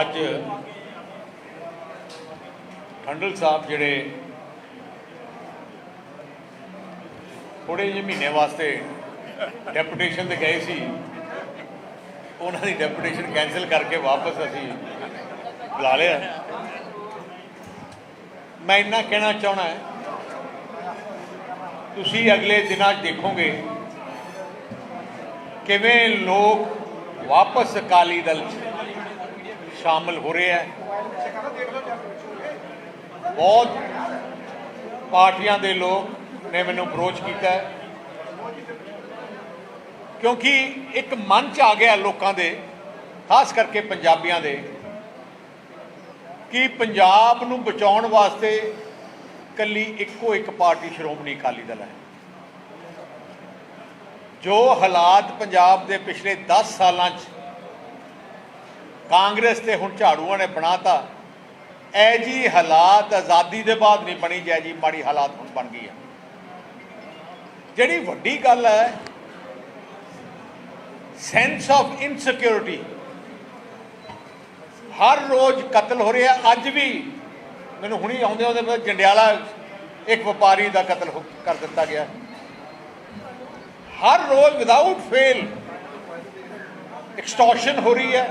ਅੱਜ ਠੰਡਲ ਸਾਹਿਬ ਜਿਹੜੇ ਥੋੜੇ ਜਿਹੇ ਮਹੀਨੇ ਵਾਸਤੇ ਡੈਪੂਟੇਸ਼ਨ ਤੇ ਗਏ ਸੀ, ਉਹਨਾਂ ਦੀ ਡੈਪੂਟੇਸ਼ਨ ਕੈਨਸਲ ਕਰਕੇ ਵਾਪਸ ਅਸੀਂ ਬੁਲਾ ਲਿਆ। ਮੈਂ ਇੰਨਾ ਕਹਿਣਾ ਚਾਹਣਾ ਹੈ, ਤੁਸੀਂ ਅਗਲੇ ਦਿਨਾਂ 'ਚ ਦੇਖੋਗੇ ਕਿਵੇਂ ਲੋਕ ਵਾਪਸ ਅਕਾਲੀ ਦਲ 'ਚ ਸ਼ਾਮਲ ਹੋ ਰਹੇ ਹੈ। ਬਹੁਤ ਪਾਰਟੀਆਂ ਦੇ ਲੋਕ ਨੇ ਮੈਨੂੰ ਅਪਰੋਚ ਕੀਤਾ ਕਿਉਂਕਿ ਇੱਕ ਮਨ ਚ ਆ ਗਿਆ ਲੋਕਾਂ ਦੇ, ਖਾਸ ਕਰਕੇ ਪੰਜਾਬੀਆਂ ਦੇ, ਕਿ ਪੰਜਾਬ ਨੂੰ ਬਚਾਉਣ ਵਾਸਤੇ ਕੱਲੀ ਇੱਕੋ ਇੱਕ ਪਾਰਟੀ ਸ਼੍ਰੋਮਣੀ ਅਕਾਲੀ ਦਲ ਹੈ। ਜੋ ਹਾਲਾਤ ਪੰਜਾਬ ਦੇ ਪਿਛਲੇ 10 ਸਾਲਾਂ 'ਚ ਕਾਂਗਰਸ ਤੇ ਹੁਣ ਝਾੜੂਆਂ ਨੇ ਬਣਾਤਾ। ਐ ਜੀ ਹਾਲਾਤ ਆਜ਼ਾਦੀ ਦੇ ਬਾਅਦ ਨਹੀਂ ਬਣੀ ਜੈ ਜੀ ਮਾੜੀ ਹਾਲਾਤ ਹੁਣ ਬਣ ਗਈ ਆ। ਜਿਹੜੀ ਵੱਡੀ ਗੱਲ ਹੈ ਸੈਂਸ ਆਫ ਇਨਸਿਕਿਉਰਿਟੀ ਹਰ ਰੋਜ਼ ਕਤਲ ਹੋ ਰਿਹਾ, ਅੱਜ ਵੀ ਮੈਨੂੰ ਹੁਣੀ ਆਉਂਦੇ ਉਹਦੇ ਮੈਂ ਜੰਡਿਆਲਾ ਇੱਕ ਵਪਾਰੀ ਦਾ ਕਤਲ ਹੋ- ਕਰ ਦਿੱਤਾ ਗਿਆ। ਹਰ ਰੋਜ਼ ਵਿਦਆਊਟ ਫੇਲ ਐਕਸਟੋਰਸ਼ਨ ਹੋ ਰਹੀ ਹੈ।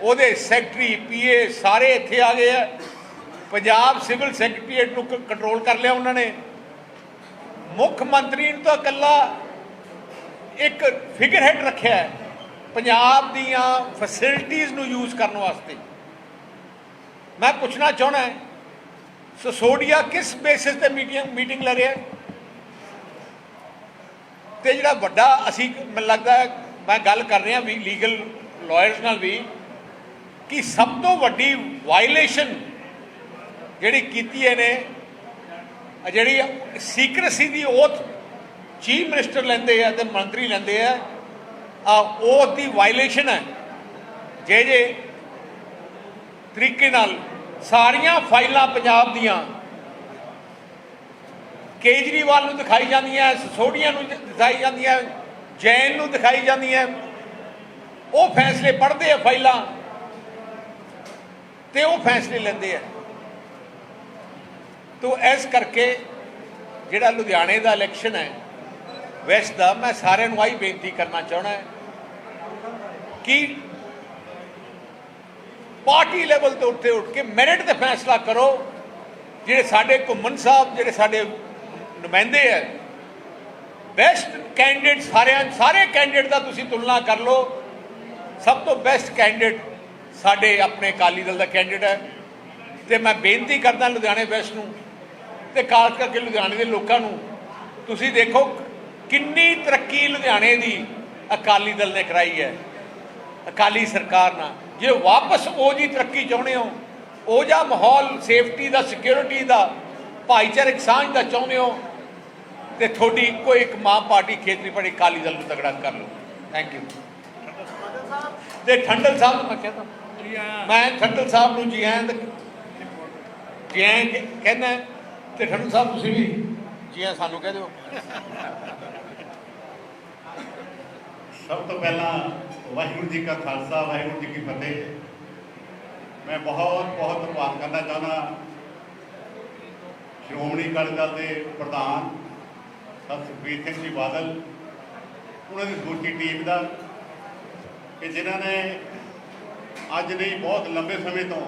ਉਹਦੇ ਸੈਕਟਰੀ, ਪੀਏ, ਸਾਰੇ ਇੱਥੇ ਆ ਗਏ ਆ। ਪੰਜਾਬ ਸਿਵਲ ਸੈਕਟਰੀਏਟ ਨੂੰ ਕੰਟਰੋਲ ਕਰ ਲਿਆ ਉਹਨਾਂ ਨੇ। ਮੁੱਖ ਮੰਤਰੀ ਨੂੰ ਤਾਂ ਇਕੱਲਾ ਇੱਕ ਫਿਗਰ ਹੈਡ ਰੱਖਿਆ ਹੈ, ਪੰਜਾਬ ਦੀਆਂ ਫੈਸਿਲਿਟੀਆਂ ਨੂੰ ਯੂਜ਼ ਕਰਨ ਵਾਸਤੇ। ਮੈਂ ਪੁੱਛਣਾ ਚਾਹਣਾ ਹੈ, ਸਸੋਡੀਆ ਕਿਸ ਬੇਸਿਸ ਤੇ ਮੀਟਿੰਗ ਮੀਟਿੰਗ ਲੈ ਰਿਹਾ ਹੈ? ਤੇ ਜਿਹੜਾ ਵੱਡਾ, ਅਸੀਂ, ਮੈਨੂੰ ਲੱਗਦਾ ਮੈਂ ਗੱਲ ਕਰ ਰਿਹਾ ਵੀ ਲੀਗਲ ਲਾਇਰਸ ਨਾਲ ਵੀ ਕਿ ਸਭ ਤੋਂ ਵੱਡੀ ਵਾਇਲੇਸ਼ਨ ਜਿਹੜੀ ਕੀਤੀ ਇਹਨੇ ਜਿਹੜੀ ਸੀਕ੍ਰੇਸੀ ਦੀ ਓਥ ਚੀਫ ਮਿਨਿਸਟਰ ਲੈਂਦੇ ਆ ਤੇ ਮੰਤਰੀ ਲੈਂਦੇ ਆ ਆ ਓਥ ਦੀ ਵਾਇਲੇਸ਼ਨ ਹੈ। ਜੇ ਜੇ ਤਰੀਕੇ ਨਾਲ ਸਾਰੀਆਂ ਫਾਈਲਾਂ ਪੰਜਾਬ ਦੀਆਂ ਕੇਜਰੀਵਾਲ ਨੂੰ ਦਿਖਾਈ ਜਾਂਦੀਆਂ, ਸੋਢੀਆਂ ਨੂੰ ਦਿਖਾਈ ਜਾਂਦੀਆਂ, ਜੈਨ ਨੂੰ ਦਿਖਾਈ ਜਾਂਦੀਆਂ, ਉਹ ਫੈਸਲੇ ਪੜ੍ਹਦੇ ਆ ਫਾਈਲਾਂ। ਤੇ ਉਹ ਫੈਸਲੇ ਲੈਂਦੇ ਆ। ਤੋ ਇਸ ਕਰਕੇ ਜਿਹੜਾ ਲੁਧਿਆਣੇ ਦਾ ਇਲੈਕਸ਼ਨ ਹੈ ਵੈਸਟ ਦਾ, ਮੈਂ ਸਾਰਿਆਂ ਨੂੰ ਆਹੀ ਬੇਨਤੀ ਕਰਨਾ ਚਾਹਣਾ ਹੈ ਕਿ ਪਾਰਟੀ ਲੈਵਲ ਤੋਂ ਉੱਤੇ ਉੱਠ ਕੇ ਮੈਰਿਟ ਤੇ ਫੈਸਲਾ ਕਰੋ। ਜਿਹੜੇ ਸਾਡੇ ਘੁੰਮਣ ਸਾਹਿਬ, ਜਿਹੜੇ ਸਾਡੇ ਨੁਮਾਇੰਦੇ ਹੈ ਬੈਸਟ ਕੈਂਡੀਡੇਟ ਸਾਰਿਆਂ ਸਾਰੇ ਕੈਂਡੀਡੇਟ ਦਾ ਤੁਸੀਂ ਤੁਲਨਾ ਕਰ ਲਓ। ਸਭ ਤੋਂ ਬੈਸਟ ਕੈਂਡੀਡੇਟ ਸਾਡੇ ਆਪਣੇ ਅਕਾਲੀ ਦਲ ਦਾ ਕੈਂਡੀਡੇਟ ਹੈ ਤੇ ਮੈਂ ਬੇਨਤੀ ਕਰਦਾ ਲੁਧਿਆਣੇ ਵੈਸਟ ਨੂੰ ਤੇ ਖਾਸ ਕਰਕੇ ਲੁਧਿਆਣੇ ਦੇ ਲੋਕਾਂ ਨੂੰ, ਤੁਸੀਂ ਦੇਖੋ ਕਿੰਨੀ ਤਰੱਕੀ ਲੁਧਿਆਣੇ ਦੀ ਅਕਾਲੀ ਦਲ ਨੇ ਕਰਾਈ ਹੈ, ਅਕਾਲੀ ਸਰਕਾਰ ਨਾਲ। ਜੇ ਵਾਪਸ ਉਹ ਜੀ ਤਰੱਕੀ ਚਾਹੁੰਦੇ ਹੋ, ਉਹ ਜਿਹਾ ਮਾਹੌਲ ਸੇਫਟੀ ਦਾ ਸਿਕਿਉਰਿਟੀ ਦਾ, ਭਾਈਚਾਰਕ ਸਾਂਝ ਦਾ ਚਾਹੁੰਦੇ ਹੋ, ਤੇ ਤੁਹਾਡੀ ਇੱਕੋ ਇੱਕ ਮਾਂ ਪਾਰਟੀ ਖੇਤਰੀ ਪਾਰਟੀ ਅਕਾਲੀ ਦਲ ਨੂੰ ਤਗੜਾ ਕਰ ਲਓ। ਥੈਂਕ ਯੂ ਤੇ ਠੰਡਲ ਸਾਹਿਬ ਨੂੰ ਮੈਂ ਕਹਿੰਦਾ ਮੈਂ ਠੰਡਲ ਸਾਹਿਬ ਨੂੰ ਜੀ ਆਇਆਂ ਜੀ ਆਇਆਂ ਕਹਿ- ਕਹਿੰਦਾ ਤੇ ਠੰਡਲ ਸਾਹਿਬ ਤੁਸੀਂ ਵੀ ਜੀ ਆਇਆਂ ਸਾਨੂੰ ਕਹਿ ਦਿਓ। ਸਭ ਤੋਂ ਪਹਿਲਾਂ ਵਾਹਿਗੁਰੂ ਜੀ ਕਾ ਖਾਲਸਾ ਵਾਹਿਗੁਰੂ ਜੀ ਕੀ ਫਤਿਹ। ਮੈਂ ਬਹੁਤ ਬਹੁਤ ਧੰਨਵਾਦ ਕਰਨਾ ਚਾਹੁੰਦਾ ਸ਼੍ਰੋਮਣੀ ਅਕਾਲੀ ਦਲ ਦੇ ਪ੍ਰਧਾਨ ਸਰ ਸੁਖਬੀਰ ਸਿੰਘ ਜੀ ਬਾਦਲ ਉਹਨਾਂ ਦੀ ਸਮੁੱਚੀ ਟੀਮ ਦਾ ਕਿ ਜਿਨ੍ਹਾਂ ਨੇ ਅੱਜ ਨਹੀਂ, ਬਹੁਤ ਲੰਬੇ ਸਮੇਂ ਤੋਂ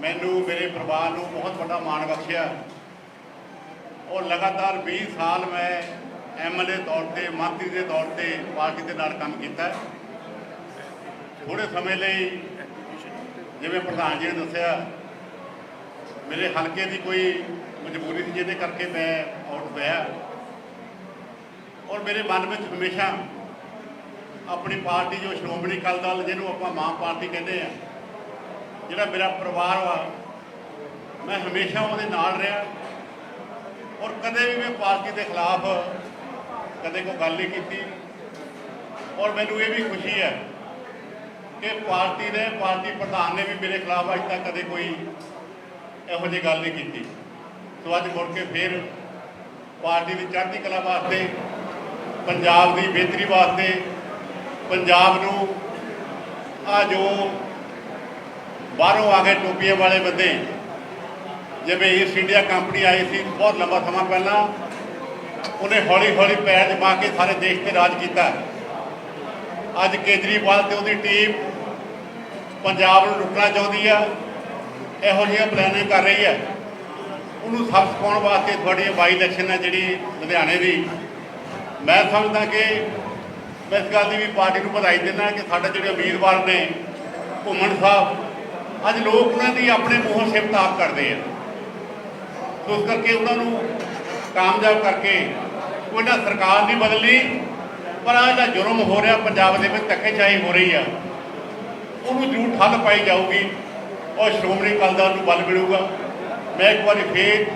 ਮੈਨੂੰ ਮੇਰੇ ਪਰਿਵਾਰ ਨੂੰ ਬਹੁਤ ਵੱਡਾ ਮਾਣ ਬਖਸ਼ਿਆ ਔਰ ਲਗਾਤਾਰ 20 ਸਾਲ ਮੈਂ ਐਮਐਲਏ ਤੌਰ ਤੇ ਮੰਤਰੀ ਦੇ ਤੌਰ ਤੇ ਪਾਰਟੀ ਦੇ ਨਾਲ ਕੰਮ ਕੀਤਾ ਹੈ। ਥੋੜੇ ਸਮੇਂ ਲਈ ਜਿਵੇਂ ਪ੍ਰਧਾਨ ਜੀ ਨੇ ਦੱਸਿਆ, ਮੇਰੇ ਹਲਕੇ ਦੀ ਕੋਈ ਮਜਬੂਰੀ ਸੀ, ਜਿਹਦੇ ਕਰਕੇ ਮੈਂ ਆਊਟ ਹੋਇਆ ਔਰ ਮੇਰੇ ਮਨ ਵਿੱਚ ਹਮੇਸ਼ਾ ਆਪਣੀ ਪਾਰਟੀ ਜੋ ਸ਼੍ਰੋਮਣੀ ਅਕਾਲੀ ਦਲ ਜਿਹਨੂੰ ਆਪਾਂ ਮਾਂ ਪਾਰਟੀ ਕਹਿੰਦੇ ਆ, ਜਿਹੜਾ ਮੇਰਾ ਪਰਿਵਾਰ ਵਾ, ਮੈਂ ਹਮੇਸ਼ਾ ਉਹਦੇ ਨਾਲ ਰਿਹਾ। ਔਰ ਕਦੇ ਵੀ ਮੈਂ ਪਾਰਟੀ ਦੇ ਖਿਲਾਫ ਕਦੇ ਕੋਈ ਗੱਲ ਨਹੀਂ ਕੀਤੀ। ਔਰ ਮੈਨੂੰ ਇਹ ਵੀ ਖੁਸ਼ੀ ਹੈ ਕਿ ਪਾਰਟੀ ਨੇ, ਪਾਰਟੀ ਪ੍ਰਧਾਨ ਨੇ ਵੀ ਮੇਰੇ ਖਿਲਾਫ ਅੱਜ ਤੱਕ ਕਦੇ ਕੋਈ ਇਹੋ ਜਿਹੀ ਗੱਲ ਨਹੀਂ ਕੀਤੀ। ਸੋ ਅੱਜ ਮੁੜ ਕੇ ਫਿਰ ਪਾਰਟੀ ਦੀ ਚੜ੍ਹਦੀ ਕਲਾ ਵਾਸਤੇ, ਪੰਜਾਬ ਦੀ ਬਿਹਤਰੀ ਵਾਸਤੇ ਪੰਜਾਬ ਨੂੰ ਆ ਜੋ ਬਾਹਰੋਂ ਆ ਕੇ ਟੋਪੀਆਂ ਵਾਲੇ ਬੰਦੇ, ਜਿਵੇਂ ਈਸਟ ਇੰਡੀਆ ਕੰਪਨੀ ਆਈ ਸੀ ਬਹੁਤ ਲੰਬਾ ਸਮਾਂ ਪਹਿਲਾਂ, ਉਹਨੇ ਹੌਲੀ ਹੌਲੀ ਪੈਰ ਜਮਾ ਕੇ ਸਾਰੇ ਦੇਸ਼ ਤੇ ਰਾਜ ਕੀਤਾ। ਅੱਜ ਕੇਜਰੀਵਾਲ ਤੇ ਉਹਦੀ ਟੀਮ ਪੰਜਾਬ ਨੂੰ ਲੁੱਟਣਾ ਚਾਹੁੰਦੀ ਆ, ਇਹੋ ਜਿਹੀਆਂ ਪਲਾਨਿੰਗ ਕਰ ਰਹੀ ਹੈ ਉਹਨੂੰ ਸਬਕ ਪਾਉਣ ਵਾਸਤੇ ਤੁਹਾਡੀ ਬਾਈ ਇਲੈਕਸ਼ਨ ਹੈ ਜਿਹੜੀ ਲੁਧਿਆਣੇ ਦੀ, ਮੈਂ ਸਮਝਦਾ ਕਿ ਮੈਂ ਇਸ ਗੱਲ ਦੀ ਵੀ ਪਾਰਟੀ ਨੂੰ ਵਧਾਈ ਦਿੰਦਾ ਕਿ ਸਾਡੇ ਜਿਹੜੇ ਉਮੀਦਵਾਰ ਨੇ ਘੁੰਮਣ ਸਾਹਿਬ, ਅੱਜ ਲੋਕ ਉਹਨਾਂ ਦੀ ਆਪਣੇ ਮੂੰਹੋਂ ਸਿਫਤ ਆਪ ਕਰਦੇ ਆ। ਸੋ ਇਸ ਕਰਕੇ ਉਹਨਾਂ ਨੂੰ ਕਾਮਯਾਬ ਕਰਕੇ ਉਹਨਾਂ ਸਰਕਾਰ ਨਹੀਂ ਬਦਲਣੀ, ਪਰ ਆਹ ਜਿਹੜਾ ਜੁਰਮ ਹੋ ਰਿਹਾ ਪੰਜਾਬ ਦੇ ਵਿੱਚ, ਧੱਕੇਸ਼ਾਹੀ ਹੋ ਰਹੀ ਆ, ਉਹਨੂੰ ਜ਼ਰੂਰ ਠੱਲ ਪਾਈ ਜਾਊਗੀ ਔਰ ਸ਼੍ਰੋਮਣੀ ਅਕਾਲੀ ਦਲ ਨੂੰ ਬਲ ਮਿਲੂਗਾ। ਮੈਂ ਇੱਕ ਵਾਰੀ ਫੇਰ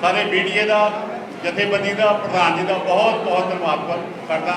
ਸਾਰੇ ਮੀਡੀਆ ਦਾ, ਜਥੇਬੰਦੀ ਦਾ, ਪ੍ਰਧਾਨ ਜੀ ਦਾ ਬਹੁਤ ਬਹੁਤ ਧੰਨਵਾਦ ਕਰਦਾ।